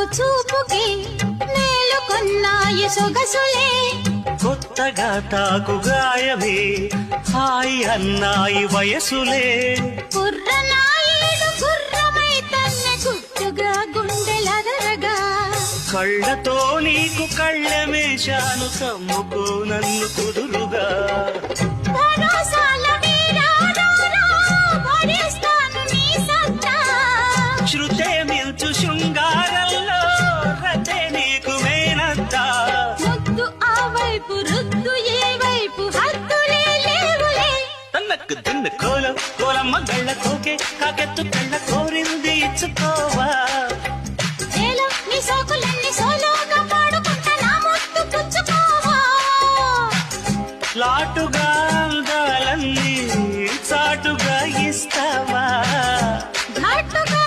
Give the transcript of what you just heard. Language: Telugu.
తాకు చూపుకి నేలుకొన్నాయి సొగసులే. కొత్తగా తాకు గాయమే. హాయి అన్నాయి వయసులే. కళ్ళతో నీకు కళ్ళమేశాను కమ్ముకో నన్ను కుదురుగా. భరోసాల వీరాడారా, భరిస్తాను నగరంలో రతే నీకు మేనత్త కోరింది ఇచ్చుకోవా. లాటుగా అందాలన్నీ చాటుగా ఇస్తావా.